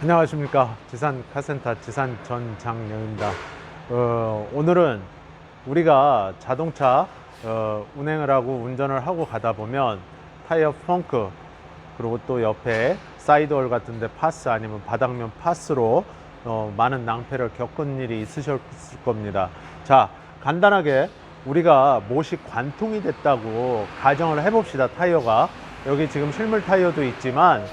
안녕하십니까. 지산 카센터 지산 전장영입니다. 어, 오늘은 우리가 자동차 어, 운행을 하고 운전을 하고 가다 보면 타이어 펑크 그리고 또 옆에 사이드월 같은데 파스 아니면 바닥면 파스로 어, 많은 낭패를 겪은 일이 있으셨을 겁니다. 자 간단하게 우리가 못이 관통이 됐다고 가정을 해봅시다 타이어가. 여기 지금 실물 타이어도 있지만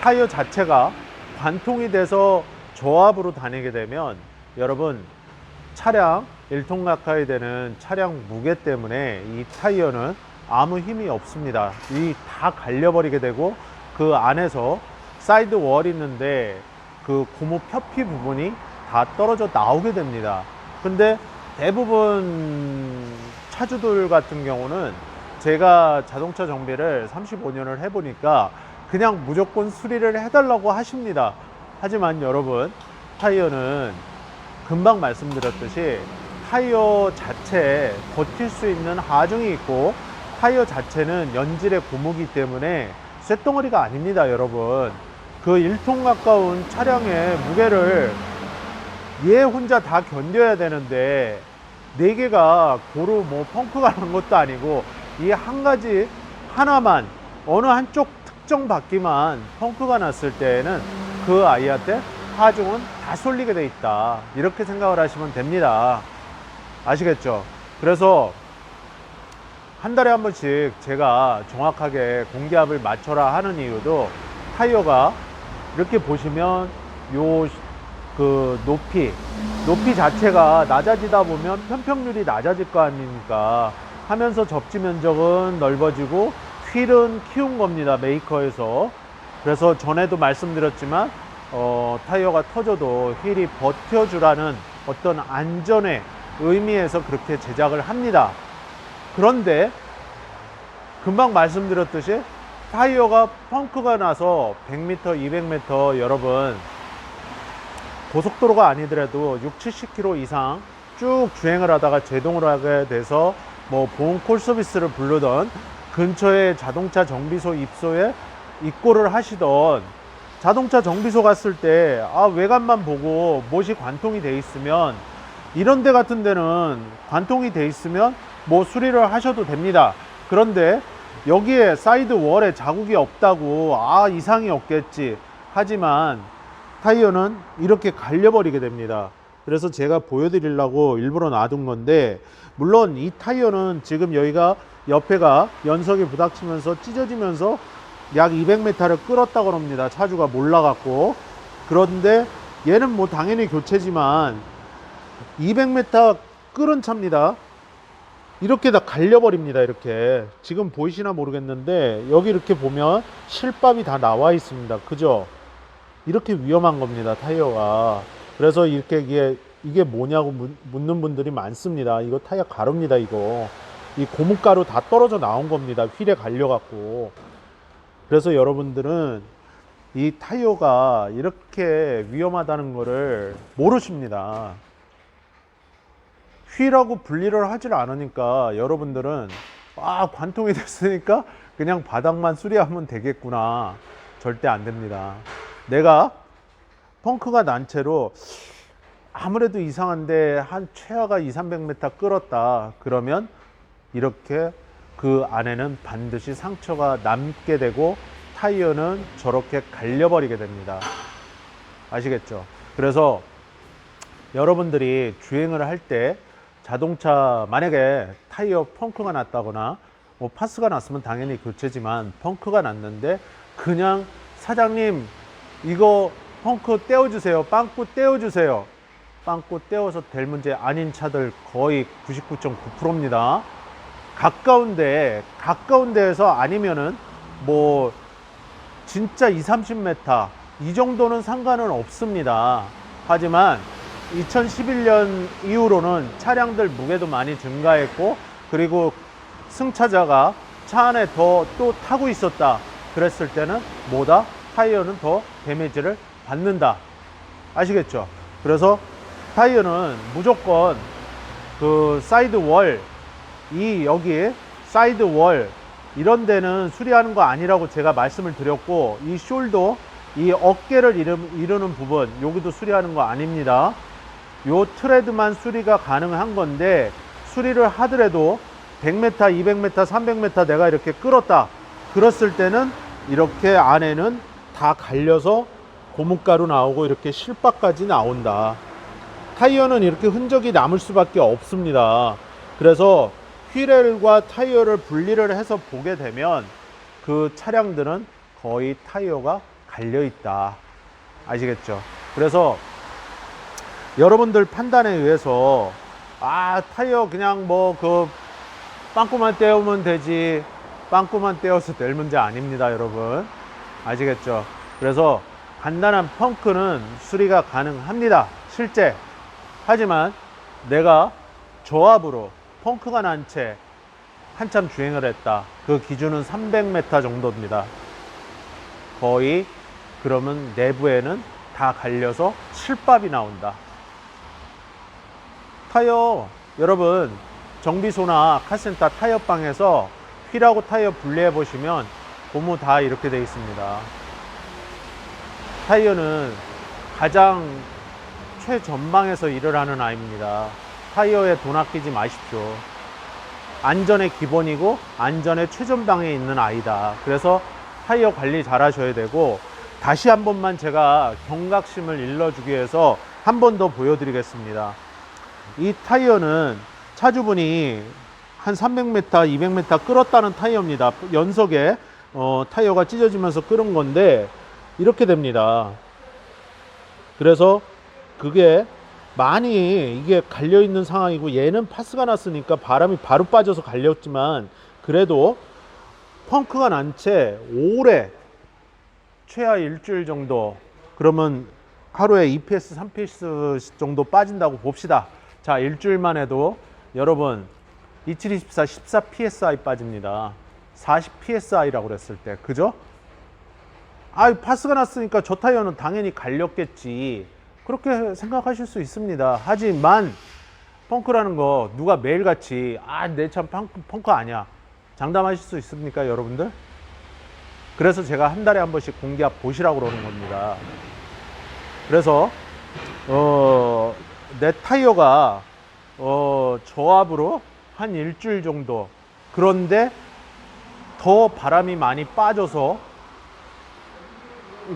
타이어 자체가 관통이 돼서 조합으로 다니게 되면 여러분 차량 1톤 가까이 되는 차량 무게 때문에 이 타이어는 아무 힘이 없습니다. 이 다 갈려버리게 되고 그 안에서 사이드 월 있는데 그 고무 표피 부분이 다 떨어져 나오게 됩니다. 근데 대부분 차주들 같은 경우는 제가 자동차 정비를 35년을 해보니까 그냥 무조건 수리를 해달라고 하십니다. 하지만 여러분, 타이어는 금방 말씀드렸듯이 타이어 자체에 버틸 수 있는 하중이 있고 타이어 자체는 연질의 고무기 때문에 쇳덩어리가 아닙니다, 여러분. 그 1톤 가까운 차량의 무게를 얘 혼자 다 견뎌야 되는데 네 개가 고루 뭐 펑크가 난 것도 아니고 이 한 가지 하나만 어느 한쪽 특정 바퀴만 펑크가 났을 때에는 그 아이한테 하중은 다 쏠리게 돼 있다. 이렇게 생각을 하시면 됩니다. 아시겠죠? 그래서 한 달에 한 번씩 제가 정확하게 공기압을 맞춰라 하는 이유도 타이어가 이렇게 보시면 요 그 높이 높이 자체가 낮아지다 보면 편평률이 낮아질 거 아닙니까? 하면서 접지 면적은 넓어지고 휠은 키운 겁니다 메이커에서. 그래서 전에도 말씀드렸지만 어, 타이어가 터져도 휠이 버텨주라는 어떤 안전의 의미에서 그렇게 제작을 합니다. 그런데 금방 말씀드렸듯이 타이어가 펑크가 나서 100m, 200m 여러분 고속도로가 아니더라도 6, 70km 이상 쭉 주행을 하다가 제동을 하게 돼서 뭐 보험 콜 서비스를 부르던 근처에 자동차 정비소 입소에 입고를 하시던 자동차 정비소 갔을 때 아 외관만 보고 못이 관통이 돼 있으면 이런 데 같은 데는 관통이 돼 있으면 뭐 수리를 하셔도 됩니다. 그런데 여기에 사이드 월에 자국이 없다고 아 이상이 없겠지 하지만 타이어는 이렇게 갈려버리게 됩니다. 그래서 제가 보여드리려고 일부러 놔둔 건데 물론 이 타이어는 지금 여기가 옆에가 연석이 부닥치면서 찢어지면서 약 200m를 끌었다고 합니다. 차주가 몰라갖고 그런데 얘는 뭐 당연히 교체지만 200m 끌은 차입니다. 이렇게 다 갈려버립니다. 이렇게 지금 보이시나 모르겠는데 여기 이렇게 보면 실밥이 다 나와 있습니다. 그죠? 이렇게 위험한 겁니다. 타이어가. 그래서 이렇게 이게 이게 뭐냐고 묻- 묻는 분들이 많습니다. 이거 타이어 가릅니다. 이거 이 고무가루 다 떨어져 나온 겁니다. 휠에 갈려갖고. 그래서 여러분들은 이 타이어가 이렇게 위험하다는 거를 모르십니다. 휠하고 분리를 하질 않으니까 여러분들은 아 관통이 됐으니까 그냥 바닥만 수리하면 되겠구나 절대 안 됩니다 내가 펑크가 난 채로 아무래도 이상한데 한 최하가 2, 300m 끌었다 그러면 이렇게 그 안에는 반드시 상처가 남게 되고 타이어는 저렇게 갈려버리게 됩니다. 아시겠죠? 그래서 여러분들이 주행을 할 때 자동차 만약에 타이어 펑크가 났다거나 뭐 파스가 났으면 당연히 교체지만 펑크가 났는데 그냥 사장님 이거 펑크 떼어주세요. 빵꾸 떼어주세요. 빵꾸 떼어서 될 문제 아닌 차들 거의 99.9%입니다 가까운데 가까운 데에서 아니면은 뭐 진짜 2, 30m 이 정도는 상관은 없습니다. 하지만 2011년 이후로는 차량들 무게도 많이 증가했고 그리고 승차자가 차 안에 더 또 타고 있었다 그랬을 때는 뭐다 타이어는 더 데미지를 받는다 아시겠죠? 그래서 타이어는 무조건 그 사이드 월, 이 여기 사이드 월 이런 데는 수리하는 거 아니라고 제가 말씀을 드렸고 이 숄더 이 어깨를 이루는 부분 여기도 수리하는 거 아닙니다. 요 트레드만 수리가 가능한 건데 수리를 하더라도 100m, 200m, 300m 내가 이렇게 끌었다. 그랬을 때는 이렇게 안에는 다 갈려서 고무가루 나오고 이렇게 실밥까지 나온다. 타이어는 이렇게 흔적이 남을 수밖에 없습니다. 그래서 휠과 타이어를 분리를 해서 보게 되면 그 차량들은 거의 타이어가 갈려 있다. 아시겠죠? 그래서 여러분들 판단에 의해서 아 타이어 그냥 뭐 그 빵꾸만 떼우면 되지 빵꾸만 떼어서 될 문제 아닙니다 여러분 아시겠죠 그래서 간단한 펑크는 수리가 가능합니다 실제 하지만 내가 저압으로 펑크가 난 채 한참 주행을 했다 그 기준은 300m 정도입니다 거의 그러면 내부에는 다 갈려서 실밥이 나온다 타이어 여러분 정비소나 카센터 타이어 방에서 휠하고 타이어 분리해 보시면 고무 다 이렇게 되어 있습니다. 타이어는 가장 최전방에서 일을 하는 아이입니다. 타이어에 돈 아끼지 마십시오. 안전의 기본이고 안전의 최전방에 있는 아이다. 그래서 타이어 관리 잘 하셔야 되고 다시 한 번만 제가 경각심을 일러주기 위해서 한 번 더 보여드리겠습니다. 이 타이어는 차주분이 한 300m, 200m 끌었다는 타이어입니다. 연석에 어, 타이어가 찢어지면서 끌은 건데 이렇게 됩니다. 그래서 그게 많이 이게 갈려 있는 상황이고 얘는 파스가 났으니까 바람이 바로 빠져서 갈렸지만 그래도 펑크가 난 채 오래 최하 일주일 정도 그러면 하루에 2PS, 3PS 정도 빠진다고 봅시다. 자, 일주일만 해도 여러분 2724 14 PSI 빠집니다. 40 PSI라고 그랬을 때. 그죠? 아, 파스가 났으니까 저 타이어는 당연히 갈렸겠지. 그렇게 생각하실 수 있습니다. 하지만 펑크라는 거 누가 매일같이 아, 내 참 펑크, 펑크 아니야. 장담하실 수 있습니까, 여러분들? 그래서 제가 한 달에 한 번씩 공기압 보시라고 그러는 겁니다. 그래서 어, 내 타이어가 어, 저압으로 한 일주일 정도 그런데 더 바람이 많이 빠져서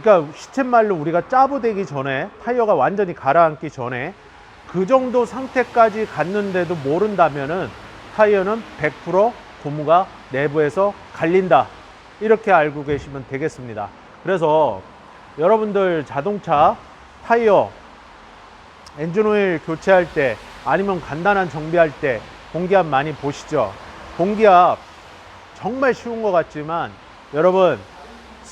그러니까 시쳇말로 우리가 짜부되기 전에 타이어가 완전히 가라앉기 전에 그 정도 상태까지 갔는데도 모른다면은 타이어는 100% 고무가 내부에서 갈린다 이렇게 알고 계시면 되겠습니다 그래서 여러분들 자동차 타이어 엔진 오일 교체할 때 아니면 간단한 정비할 때 공기압 많이 보시죠. 공기압 정말 쉬운 것 같지만 여러분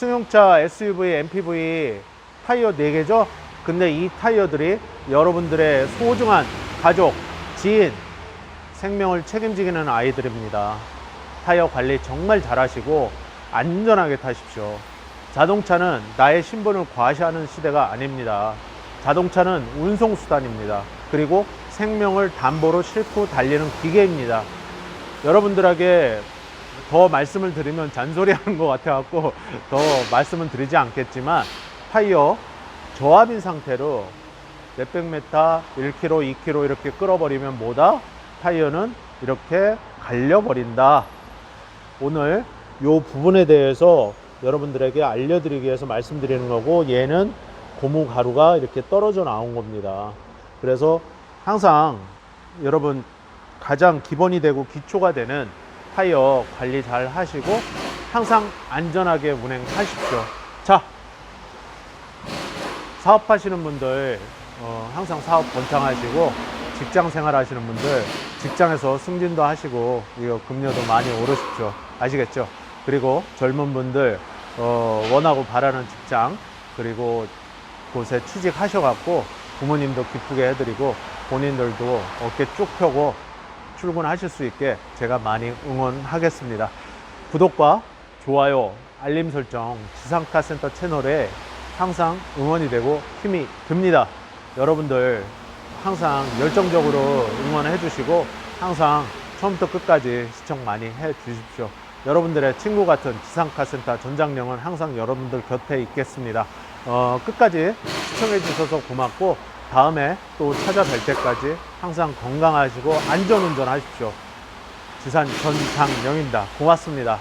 승용차 SUV, MPV 타이어 4개죠? 근데 이 타이어들이 여러분들의 소중한 가족, 지인, 생명을 책임지기는 아이들입니다. 타이어 관리 정말 잘하시고 안전하게 타십시오. 자동차는 나의 신분을 과시하는 시대가 아닙니다. 자동차는 운송수단입니다. 그리고 생명을 담보로 싣고 달리는 기계입니다. 여러분들에게 더 말씀을 드리면 잔소리 하는 것 같아갖고 더 말씀은 드리지 않겠지만 타이어 저압인 상태로 몇백 메타, 1km, 2km 이렇게 끌어버리면 뭐다? 타이어는 이렇게 갈려버린다. 오늘 요 부분에 대해서 여러분들에게 알려드리기 위해서 말씀드리는 거고 얘는 고무 가루가 이렇게 떨어져 나온 겁니다. 그래서 항상 여러분 가장 기본이 되고 기초가 되는 타이어 관리 잘 하시고 항상 안전하게 운행하십시오. 자, 사업하시는 분들 어, 항상 사업 번창하시고 직장 생활 하시는 분들 직장에서 승진도 하시고 이거 급료도 많이 오르십시오. 아시겠죠? 그리고 젊은 분들 어, 원하고 바라는 직장 그리고 곳에 취직하셔갖고 부모님도 기쁘게 해드리고 본인들도 어깨 쭉 펴고 출근하실 수 있게 제가 많이 응원하겠습니다. 구독과 좋아요, 알림 설정, 지상카센터 채널에 항상 응원이 되고 힘이 듭니다. 여러분들 항상 열정적으로 응원해 주시고 항상 처음부터 끝까지 시청 많이 해 주십시오. 여러분들의 친구 같은 지상카 센터 전장령은 항상 여러분들 곁에 있겠습니다. 어, 끝까지 시청해 주셔서 고맙고 다음에 또 찾아뵐 때까지 항상 건강하시고 안전운전 하십시오. 지산 전장영입니다. 고맙습니다.